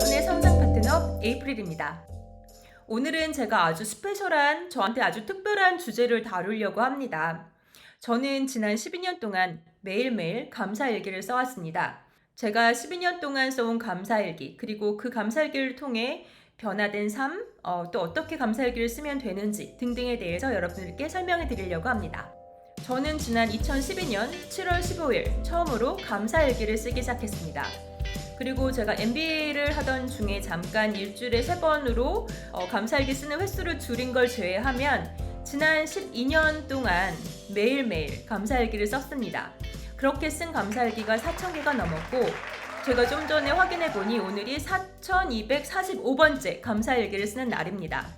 여러분의 성장 파트너 에이프릴입니다. 오늘은 제가 아주 스페셜한 저한테 아주 특별한 주제를 다루려고 합니다. 저는 지난 12년 동안 매일매일 감사일기를 써왔습니다. 제가 12년 동안 써온 감사일기, 그리고 그 감사일기를 통해 변화된 삶, 어, 또 어떻게 감사일기를 쓰면 되는지 등등에 대해서 여러분들께 설명해 드리려고 합니다. 저는 지난 2012년 7월 15일 처음으로 감사일기를 쓰기 시작했습니다. 그리고 제가 MBA를 하던 중에 잠깐 일주일에 세 번으로 어, 감사일기 쓰는 횟수를 줄인 걸 제외하면 지난 12년 동안 매일매일 감사일기를 썼습니다. 그렇게 쓴 감사일기가 4,000개가 넘었고 제가 좀 전에 확인해 보니 오늘이 4,245번째 감사일기를 쓰는 날입니다.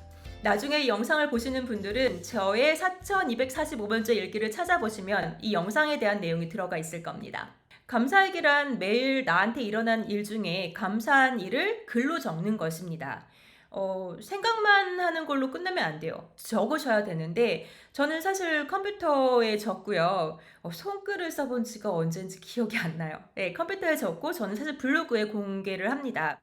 나중에 이 영상을 보시는 분들은 저의 4,245번째 일기를 찾아보시면 이 영상에 대한 내용이 들어가 있을 겁니다. 감사일기란 매일 나한테 일어난 일 중에 감사한 일을 글로 적는 것입니다. 어, 생각만 하는 걸로 끝나면 안 돼요. 적으셔야 되는데, 저는 사실 컴퓨터에 적고요. 어, 손글을 써본 지가 언젠지 기억이 안 나요. 네, 컴퓨터에 적고, 저는 사실 블로그에 공개를 합니다.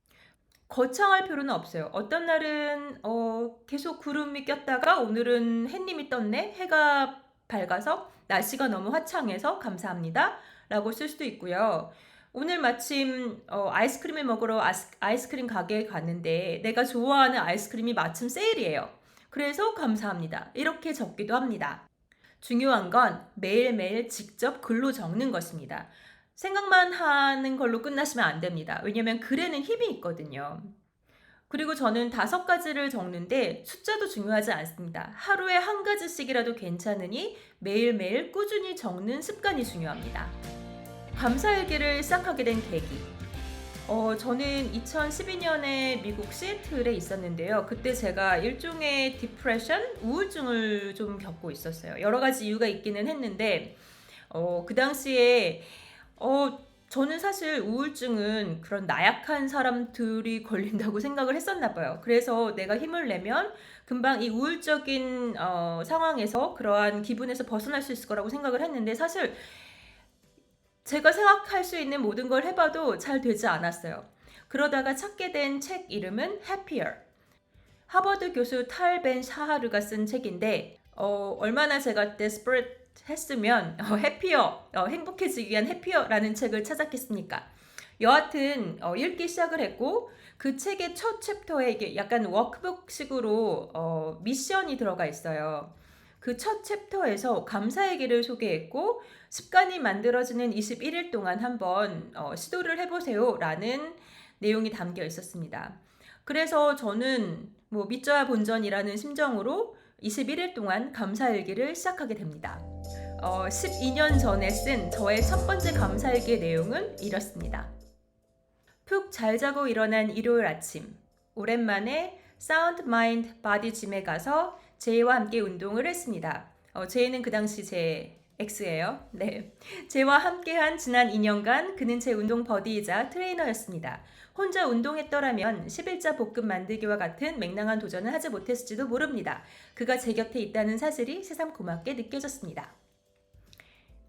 거창할 필요는 없어요. 어떤 날은 어, 계속 구름이 꼈다가 오늘은 해님이 떴네. 해가 밝아서 날씨가 너무 화창해서 감사합니다. 라고 쓸 수도 있고요. 오늘 마침 어, 아이스크림을 먹으러 아스, 아이스크림 가게에 갔는데 내가 좋아하는 아이스크림이 마침 세일이에요. 그래서 감사합니다. 이렇게 적기도 합니다. 중요한 건 매일매일 직접 글로 적는 것입니다. 생각만 하는 걸로 끝나시면 안 됩니다. 왜냐면 글에는 힘이 있거든요. 그리고 저는 다섯 가지를 적는데 숫자도 중요하지 않습니다. 하루에 한 가지씩이라도 괜찮으니 매일매일 꾸준히 적는 습관이 중요합니다. 감사일기를 시작하게 된 계기. 어, 저는 2012년에 미국 시애틀에 있었는데요. 그때 제가 일종의 디프레션, 우울증을 좀 겪고 있었어요. 여러 가지 이유가 있기는 했는데, 어, 그 당시에 어, 저는 사실 우울증은 그런 나약한 사람들이 걸린다고 생각을 했었나 봐요. 그래서 내가 힘을 내면 금방 이 우울적인 어, 상황에서 그러한 기분에서 벗어날 수 있을 거라고 생각을 했는데 사실 제가 생각할 수 있는 모든 걸 해봐도 잘 되지 않았어요. 그러다가 찾게 된 책 이름은 Happier. 하버드 교수 탈 벤 샤하르가 쓴 책인데 어, 얼마나 제가 desperate 했으면 어, 해피어 어, 행복해지기 위한 해피어라는 책을 찾았겠습니까? 여하튼 어, 읽기 시작을 했고 그 책의 첫 챕터에 약간 워크북식으로 어, 미션이 들어가 있어요. 그 첫 챕터에서 감사의기를 소개했고 습관이 만들어지는 21일 동안 한번 어, 시도를 해보세요 라는 내용이 담겨 있었습니다. 그래서 저는 뭐 믿져야 본전이라는 심정으로 21일 동안 감사일기를 시작하게 됩니다. 어, 12년 전에 쓴 저의 첫 번째 감사일기의 내용은 이렇습니다. 푹 잘 자고 일어난 일요일 아침, 오랜만에 사운드 마인드 바디 짐에 가서 제이와 함께 운동을 했습니다. 어, 제이는 그 당시 제 X예요. 네. 제와 함께한 지난 2년간 그는 제 운동 버디이자 트레이너였습니다. 혼자 운동했더라면 11자 볶음 만들기와 같은 맹랑한 도전을 하지 못했을지도 모릅니다. 그가 제 곁에 있다는 사실이 새삼 고맙게 느껴졌습니다.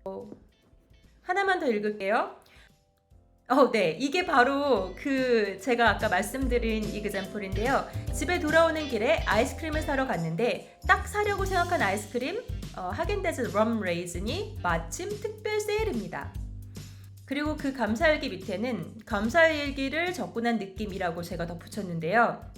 어, 하나만 더 읽을게요. 어, 네. 이게 바로 그 제가 아까 말씀드린 이그젠플인데요. 집에 돌아오는 길에 아이스크림을 사러 갔는데 딱 사려고 생각한 아이스크림 어, 하겐다즈 럼 레이즌이 마침 특별 세일입니다. 그리고 그 감사일기 밑에는 감사일기를 난 느낌이라고 제가 덧붙였는데요.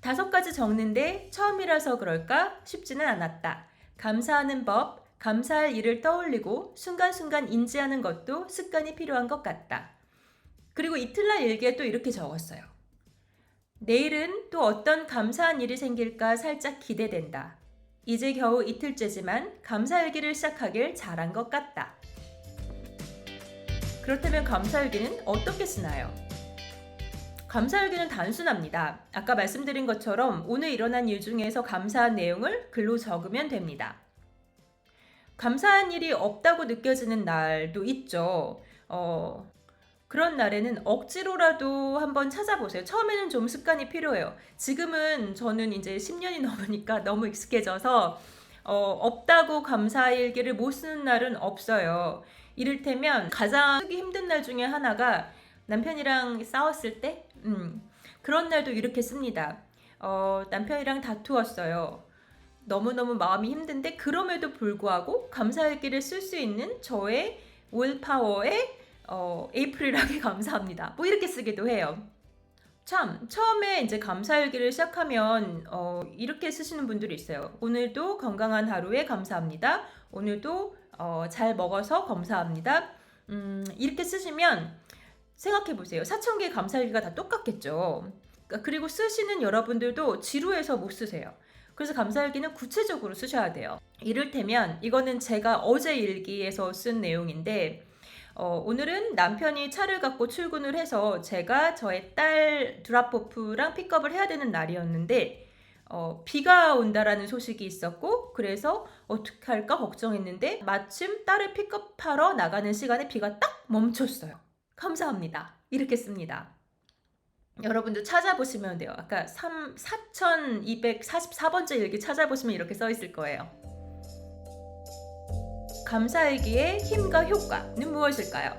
다섯 가지 적는데 처음이라서 그럴까 쉽지는 않았다. 감사하는 법, 감사할 일을 떠올리고 순간순간 인지하는 것도 습관이 필요한 것 같다. 그리고 이틀날 일기에 또 이렇게 적었어요. 내일은 또 어떤 감사한 일이 생길까 살짝 기대된다. 이제 겨우 이틀째지만 감사일기를 시작하길 잘한 것 같다. 그렇다면 감사일기는 어떻게 쓰나요? 감사일기는 단순합니다. 아까 말씀드린 것처럼 오늘 일어난 일 중에서 감사한 내용을 글로 적으면 됩니다. 감사한 일이 없다고 느껴지는 날도 있죠. 어, 그런 날에는 억지로라도 한번 찾아보세요. 처음에는 좀 습관이 필요해요. 지금은 저는 이제 10년이 넘으니까 너무 익숙해져서 어, 없다고 감사일기를 못 쓰는 날은 없어요. 이를테면 가장 쓰기 힘든 날 중에 하나가 남편이랑 싸웠을 때, 음, 그런 날도 이렇게 씁니다. 어, 남편이랑 다투었어요. 너무너무 마음이 힘든데, 그럼에도 불구하고 감사일기를 쓸 수 있는 저의 willpower에 어, 에이프릴하게 감사합니다. 뭐 이렇게 쓰기도 해요. 참, 처음에 이제 감사일기를 시작하면, 어, 이렇게 쓰시는 분들이 있어요. 오늘도 건강한 하루에 감사합니다. 오늘도, 어, 잘 먹어서 감사합니다. 음, 이렇게 쓰시면, 생각해 보세요. 사천 개의 감사일기가 다 똑같겠죠. 그러니까 그리고 쓰시는 여러분들도 지루해서 못 쓰세요. 그래서 감사일기는 구체적으로 쓰셔야 돼요. 이를테면, 이거는 제가 어제 일기에서 쓴 내용인데, 어, 오늘은 남편이 차를 갖고 출근을 해서 제가 저의 딸 드랍오프랑 픽업을 해야 되는 날이었는데 어, 비가 온다라는 소식이 있었고 그래서 어떻게 할까 걱정했는데 마침 딸을 픽업하러 나가는 시간에 비가 딱 멈췄어요. 감사합니다. 이렇게 씁니다. 여러분도 찾아보시면 돼요. 아까 3, 4244번째 일기 찾아보시면 이렇게 써 있을 거예요. 감사일기의 힘과 효과는 무엇일까요?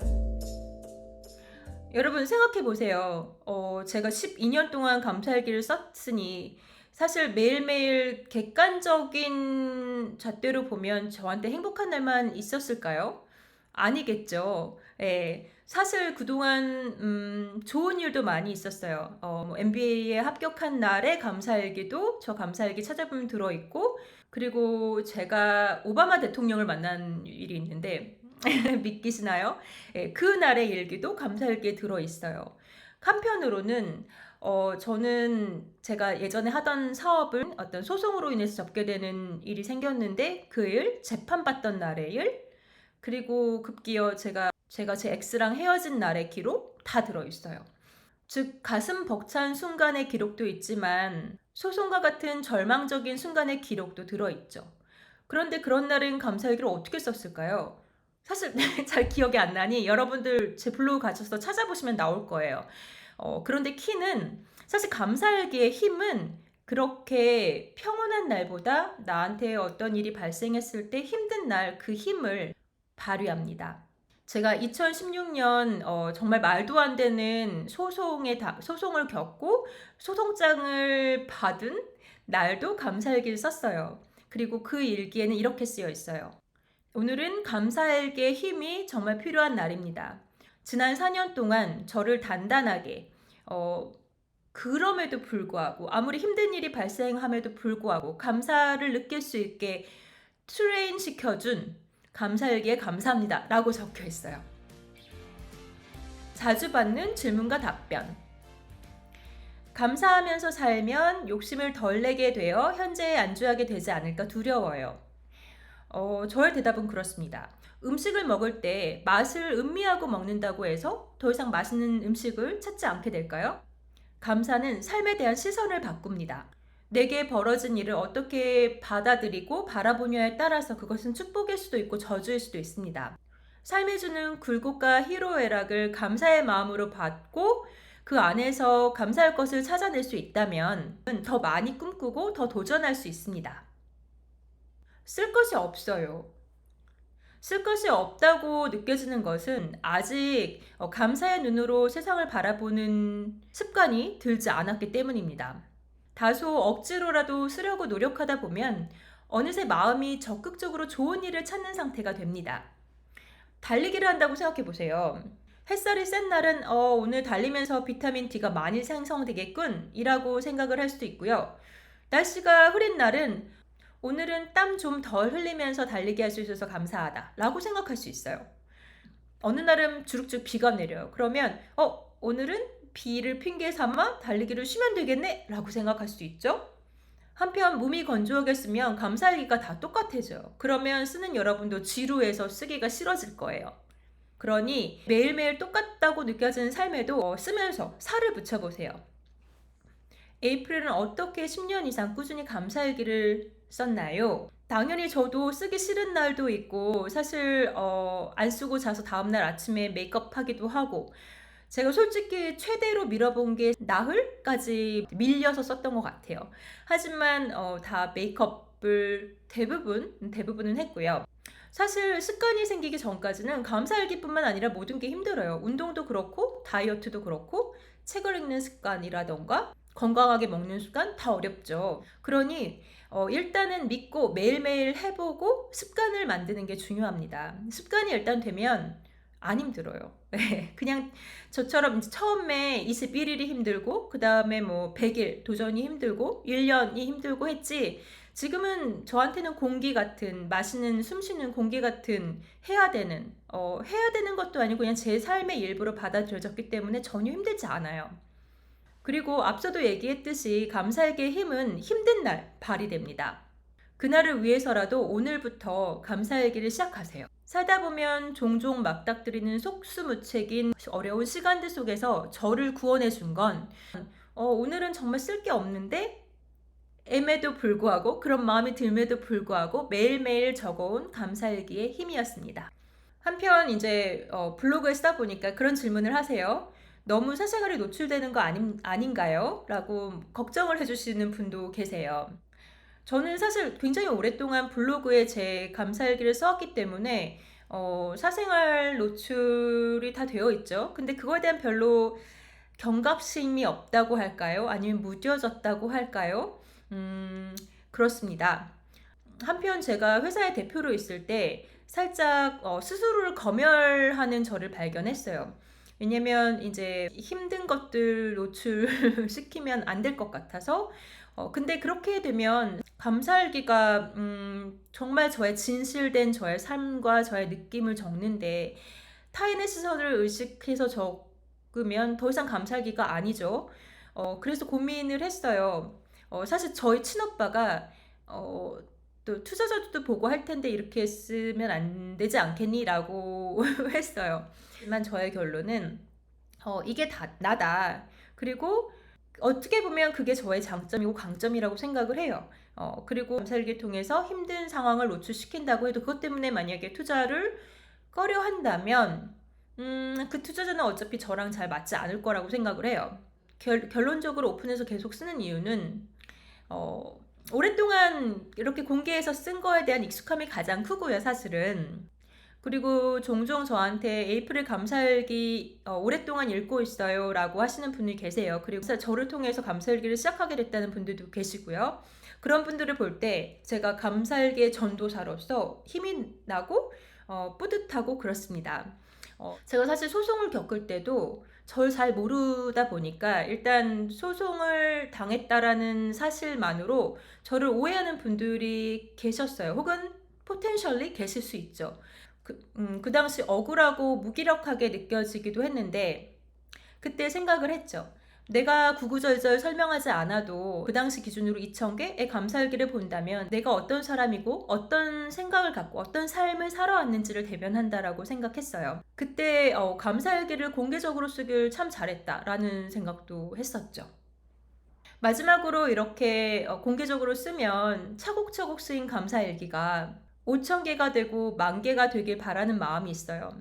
여러분 생각해 보세요. 어, 제가 12년 동안 감사일기를 썼으니 사실 매일매일 객관적인 잣대로 보면 저한테 행복한 날만 있었을까요? 아니겠죠. 예. 사실 그동안 음, 좋은 일도 많이 있었어요. 어, 뭐 MBA에 합격한 날에 감사일기도 저 감사일기 찾아보면 들어 있고 그리고 제가 오바마 대통령을 만난 일이 있는데 믿기시나요? 예, 그 날의 일기도 감사일기에 들어 있어요. 한편으로는 어, 저는 제가 예전에 하던 사업을 어떤 소송으로 인해서 접게 되는 일이 생겼는데 그 일, 재판받던 날의 일, 그리고 급기어 제가 제가 제 엑스랑 헤어진 날의 기록 다 들어있어요. 즉, 가슴 벅찬 순간의 기록도 있지만 소송과 같은 절망적인 순간의 기록도 들어있죠. 그런데 그런 날은 감사 일기를 어떻게 썼을까요? 사실 잘 기억이 안 나니 여러분들 제 블로그 가셔서 찾아보시면 나올 거예요. 어, 그런데 키는 사실 감사일기의 힘은 그렇게 평온한 날보다 나한테 어떤 일이 발생했을 때 힘든 날 그 힘을 발휘합니다. 제가 2016년 어, 정말 말도 안 되는 소송에 다, 소송을 겪고 소송장을 받은 날도 감사일기를 썼어요. 그리고 그 일기에는 이렇게 쓰여 있어요. 오늘은 감사일기의 힘이 정말 필요한 날입니다. 지난 4년 동안 저를 단단하게 어, 그럼에도 불구하고 아무리 힘든 일이 발생함에도 불구하고 감사를 느낄 수 있게 트레인 시켜준 감사일기에 감사합니다. 라고 적혀 있어요. 자주 받는 질문과 답변. 감사하면서 살면 욕심을 덜 내게 되어 현재에 안주하게 되지 않을까 두려워요. 어, 저의 대답은 그렇습니다. 음식을 먹을 때 맛을 음미하고 먹는다고 해서 더 이상 맛있는 음식을 찾지 않게 될까요? 감사는 삶에 대한 시선을 바꿉니다. 내게 벌어진 일을 어떻게 받아들이고 바라보냐에 따라서 그것은 축복일 수도 있고 저주일 수도 있습니다. 삶이 주는 굴곡과 희로애락을 감사의 마음으로 받고 그 안에서 감사할 것을 찾아낼 수 있다면 더 많이 꿈꾸고 더 도전할 수 있습니다. 쓸 것이 없어요. 쓸 것이 없다고 느껴지는 것은 아직 어, 감사의 눈으로 세상을 바라보는 습관이 들지 않았기 때문입니다. 다소 억지로라도 쓰려고 노력하다 보면 어느새 마음이 적극적으로 좋은 일을 찾는 상태가 됩니다. 달리기를 한다고 생각해 보세요. 햇살이 센 날은 어, 오늘 달리면서 비타민 D가 많이 생성되겠군 이라고 생각을 할 수도 있고요. 날씨가 흐린 날은 오늘은 땀 좀 덜 흘리면서 달리기 할 수 있어서 감사하다 라고 생각할 수 있어요. 어느 날은 주룩주룩 비가 내려요. 그러면 어 오늘은 비를 핑계 삼아 달리기를 쉬면 되겠네 라고 생각할 수 있죠. 한편 몸이 건조하겠으면 감사일기가 다 똑같아져요. 그러면 쓰는 여러분도 지루해서 쓰기가 싫어질 거예요. 그러니 매일매일 똑같다고 느껴지는 삶에도 쓰면서 살을 붙여보세요. 에이프릴은 어떻게 10년 이상 꾸준히 감사일기를 썼나요? 당연히 저도 쓰기 싫은 날도 있고 사실 어, 안 쓰고 자서 다음날 아침에 메이크업 하기도 하고 제가 솔직히 최대로 밀어본 게 나흘까지 밀려서 썼던 것 같아요. 하지만 어, 다 메이크업을 대부분 대부분은 했고요. 사실 습관이 생기기 전까지는 감사일기뿐만 아니라 모든 게 힘들어요. 운동도 그렇고 다이어트도 그렇고 책을 읽는 습관이라던가 건강하게 먹는 습관 다 어렵죠. 그러니 어, 일단은 믿고 매일매일 해보고 습관을 만드는 게 중요합니다. 습관이 일단 되면 안 힘들어요. 네, 그냥 저처럼 이제 처음에 21일이 힘들고 그 다음에 뭐 100일 도전이 힘들고 1년이 힘들고 했지 지금은 저한테는 공기 같은 마시는 숨 쉬는 공기 같은 해야 되는 어, 해야 되는 것도 아니고 그냥 제 삶의 일부로 받아들여졌기 때문에 전혀 힘들지 않아요. 그리고 앞서도 얘기했듯이 감사에게 힘은 힘든 날 발휘됩니다. 그날을 위해서라도 오늘부터 감사 얘기를 시작하세요. 살다 보면 종종 막닥뜨리는 속수무책인 어려운 시간들 속에서 저를 구원해 준 건, 어, 오늘은 정말 쓸 게 없는데, 엠에도 불구하고, 그런 마음이 들매도 불구하고 매일매일 적어온 감사일기의 힘이었습니다. 한편 이제 어, 블로그에 쓰다 보니까 그런 질문을 하세요. 너무 사생활에 노출되는 거 아닌, 아닌가요? 라고 걱정을 해주시는 분도 계세요. 저는 사실 굉장히 오랫동안 블로그에 제 감사일기를 써왔기 때문에 어, 사생활 노출이 다 되어 있죠. 근데 그거에 대한 별로 경각심이 없다고 할까요? 아니면 무뎌졌다고 할까요? 음, 그렇습니다. 한편 제가 회사의 대표로 있을 때 살짝 어, 스스로를 검열하는 저를 발견했어요. 왜냐면 이제 힘든 것들 노출시키면 안 될 것 같아서 어, 근데 그렇게 되면 감사일기가 음, 정말 저의 진실된 저의 삶과 저의 느낌을 적는데 타인의 시선을 의식해서 적으면 더 이상 감사일기가 아니죠. 어, 그래서 고민을 했어요. 어, 사실 저희 친오빠가 어, 또 투자자들도 보고 할 텐데 이렇게 쓰면 안 되지 않겠니? 라고 했어요. 하지만 저의 결론은 어, 이게 다 나다. 그리고 어떻게 보면 그게 저의 장점이고 강점이라고 생각을 해요. 어, 그리고 감사일기 통해서 힘든 상황을 노출시킨다고 해도 그것 때문에 만약에 투자를 꺼려 한다면, 음, 그 투자자는 어차피 저랑 잘 맞지 않을 거라고 생각을 해요. 결, 결론적으로 오픈해서 계속 쓰는 이유는, 어, 오랫동안 이렇게 공개해서 쓴 거에 대한 익숙함이 가장 크고요, 사실은. 그리고 종종 저한테 에이프릴 감사일기 어, 오랫동안 읽고 있어요 라고 하시는 분이 계세요. 그리고 저를 통해서 감사일기를 시작하게 됐다는 분들도 계시고요. 그런 분들을 볼 때 제가 감사일기의 전도사로서 힘이 나고 어, 뿌듯하고 그렇습니다. 어, 제가 사실 소송을 겪을 때도 절 잘 모르다 보니까 일단 소송을 당했다라는 사실만으로 저를 오해하는 분들이 계셨어요. 혹은 포텐셜리 계실 수 있죠. 그, 음, 그 당시 억울하고 무기력하게 느껴지기도 했는데 그때 생각을 했죠. 내가 구구절절 설명하지 않아도 그 당시 기준으로 2,000개의 감사일기를 본다면 내가 어떤 사람이고 어떤 생각을 갖고 어떤 삶을 살아왔는지를 대변한다라고 생각했어요. 그때 어, 감사일기를 공개적으로 쓰길 참 잘했다라는 생각도 했었죠. 마지막으로 이렇게 어, 공개적으로 쓰면 차곡차곡 쓰인 감사일기가 5천 개가 되고 만 개가 되길 바라는 마음이 있어요.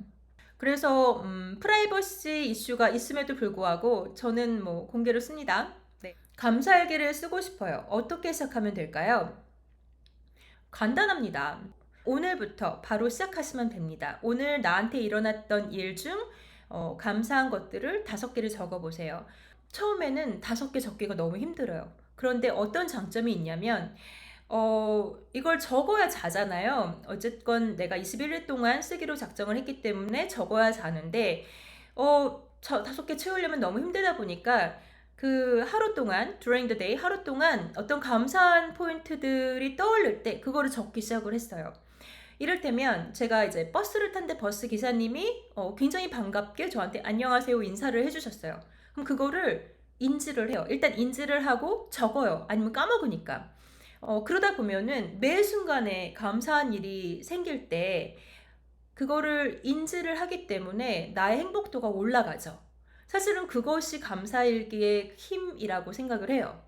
그래서 음, 프라이버시 이슈가 있음에도 불구하고 저는 뭐 공개로 씁니다. 네. 감사일기를 쓰고 싶어요. 어떻게 시작하면 될까요? 간단합니다. 오늘부터 바로 시작하시면 됩니다. 오늘 나한테 일어났던 일중 어, 감사한 것들을 다섯 개를 적어 보세요. 처음에는 다섯 개 적기가 너무 힘들어요. 그런데 어떤 장점이 있냐면 어, 이걸 적어야 자잖아요. 어쨌건 내가 21일 동안 쓰기로 작정을 했기 때문에 적어야 자는데, 어, 저 다섯 개 채우려면 너무 힘들다 보니까 그 하루 동안, during the day, 하루 동안 어떤 감사한 포인트들이 떠올릴 때 그거를 적기 시작을 했어요. 이를테면 제가 이제 버스를 탄데 버스 기사님이 어, 굉장히 반갑게 저한테 안녕하세요 인사를 해주셨어요. 그럼 그거를 인지를 해요. 일단 인지를 하고 적어요. 아니면 까먹으니까. 어, 그러다 보면은 매 순간에 감사한 일이 생길 때 그거를 인지를 하기 때문에 나의 행복도가 올라가죠. 사실은 그것이 감사일기의 힘이라고 생각을 해요.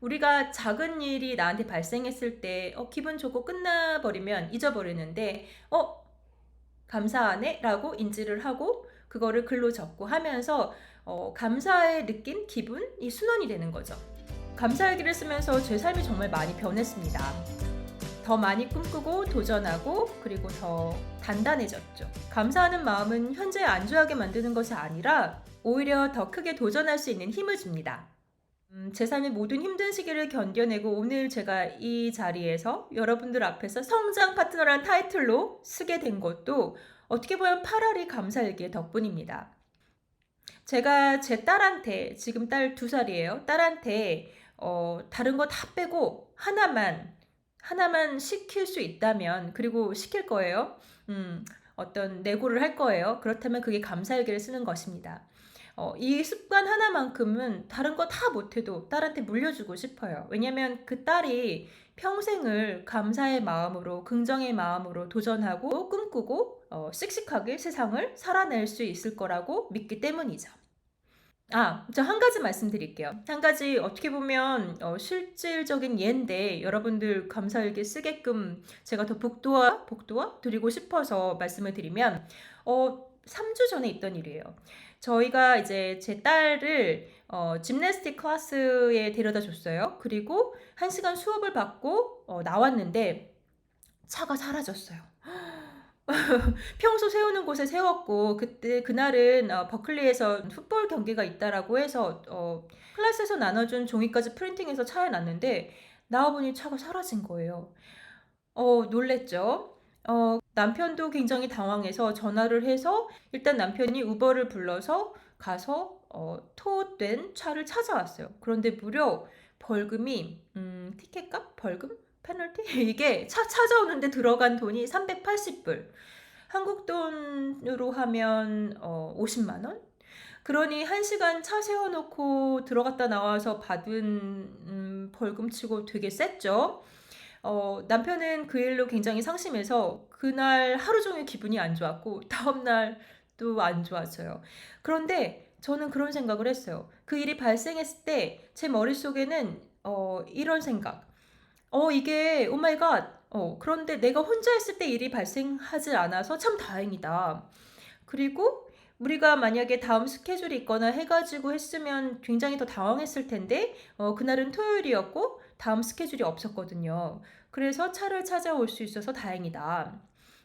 우리가 작은 일이 나한테 발생했을 때, 어, 기분 좋고 끝나버리면 잊어버리는데, 어, 감사하네? 라고 인지를 하고, 그거를 글로 적고 하면서, 어, 감사의 느낌, 기분이 순환이 되는 거죠. 감사일기를 쓰면서 제 삶이 정말 많이 변했습니다. 더 많이 꿈꾸고 도전하고 그리고 더 단단해졌죠. 감사하는 마음은 현재 안주하게 만드는 것이 아니라 오히려 더 크게 도전할 수 있는 힘을 줍니다. 음, 제 삶의 모든 힘든 시기를 견뎌내고 오늘 제가 이 자리에서 여러분들 앞에서 성장 파트너란 타이틀로 쓰게 된 것도 어떻게 보면 파라리 감사일기의 덕분입니다. 제가 제 딸한테 지금 딸 두 살이에요. 딸한테 어, 다른 거 다 빼고 하나만 하나만 시킬 수 있다면 그리고 시킬 거예요. 음, 어떤 내고를 할 거예요. 그렇다면 그게 감사일기를 쓰는 것입니다. 어, 이 습관 하나만큼은 다른 거 다 못해도 딸한테 물려주고 싶어요. 왜냐면 그 딸이 평생을 감사의 마음으로, 긍정의 마음으로 도전하고 꿈꾸고 어, 씩씩하게 세상을 살아낼 수 있을 거라고 믿기 때문이죠. 아, 저 한 가지 말씀드릴게요. 한 가지 어떻게 보면 어, 실질적인 예인데 여러분들 감사일기 쓰게끔 제가 더 복도화, 복도화 드리고 싶어서 말씀을 드리면 어, 3주 전에 있던 일이에요. 저희가 이제 제 딸을 어, 짐네스틱 클래스에 데려다 줬어요. 그리고 한 시간 수업을 받고 어, 나왔는데 차가 사라졌어요. 평소 세우는 곳에 세웠고 그때 그날은 어, 버클리에서 풋볼 경기가 있다라고 해서 어, 클래스에서 나눠준 종이까지 프린팅해서 차에 놨는데 나와보니 차가 사라진 거예요. 어, 놀랬죠. 어, 남편도 굉장히 당황해서 전화를 해서 일단 남편이 우버를 불러서 가서 어, 토된 차를 찾아왔어요. 그런데 무려 벌금이 음, 티켓값 벌금 페널티 이게 차 찾아오는데 들어간 돈이 380불. 한국 돈으로 하면 어, 50만 원? 그러니 한 시간 차 세워놓고 들어갔다 나와서 받은 음, 벌금치고 되게 셌죠. 어, 남편은 그 일로 굉장히 상심해서 그날 하루 종일 기분이 안 좋았고 다음날 또 안 좋았어요. 그런데 저는 그런 생각을 했어요. 그 일이 발생했을 때 제 머릿속에는 어, 이런 생각. 어, 이게 오 마이 갓. 어, 그런데 내가 혼자 했을 때 일이 발생하지 않아서 참 다행이다. 그리고 우리가 만약에 다음 스케줄이 있거나 해가지고 했으면 굉장히 더 당황했을 텐데, 어, 그날은 토요일이었고, 다음 스케줄이 없었거든요. 그래서 차를 찾아올 수 있어서 다행이다.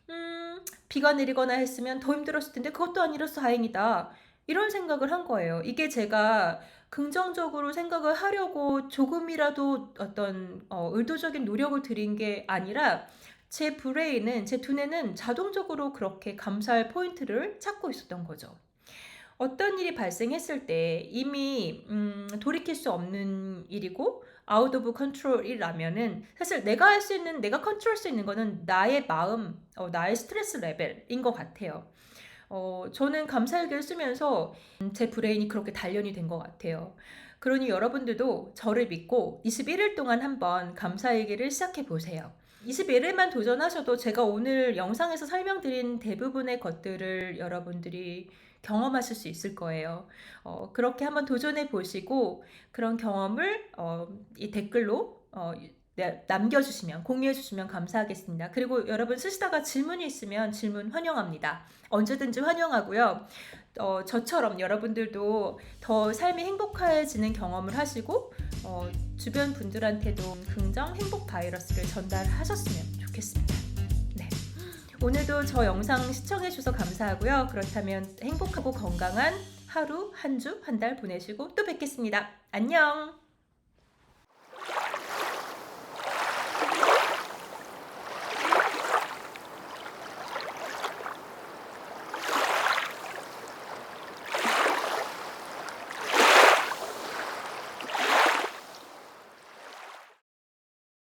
음, 비가 내리거나 했으면 더 힘들었을 텐데, 그것도 아니라서 다행이다. 이런 생각을 한 거예요. 이게 제가 긍정적으로 생각을 하려고 조금이라도 어떤 어, 의도적인 노력을 들인 게 아니라 제 브레인은 제 두뇌는 자동적으로 그렇게 감사할 포인트를 찾고 있었던 거죠. 어떤 일이 발생했을 때 이미 음, 돌이킬 수 없는 일이고 아웃 오브 컨트롤이라면은 사실 내가 할 수 있는 내가 컨트롤 수 있는 거는 나의 마음, 어, 나의 스트레스 레벨인 것 같아요. 어, 저는 감사일기를 쓰면서 제 브레인이 그렇게 단련이 된 것 같아요. 그러니 여러분들도 저를 믿고 21일 동안 한번 감사일기를 시작해 보세요. 21일만 도전하셔도 제가 오늘 영상에서 설명드린 대부분의 것들을 여러분들이 경험하실 수 있을 거예요. 어, 그렇게 한번 도전해 보시고 그런 경험을 어, 이 댓글로 어, 네, 남겨주시면 공유해주시면 감사하겠습니다. 그리고 여러분 쓰시다가 질문이 있으면 질문 환영합니다. 언제든지 환영하고요. 어, 저처럼 여러분들도 더 삶이 행복해지는 경험을 하시고 어, 주변 분들한테도 긍정 행복 바이러스를 전달하셨으면 좋겠습니다. 네. 오늘도 저 영상 시청해주셔서 감사하고요. 그렇다면 행복하고 건강한 하루, 한 주, 한 달 보내시고 또 뵙겠습니다. 안녕!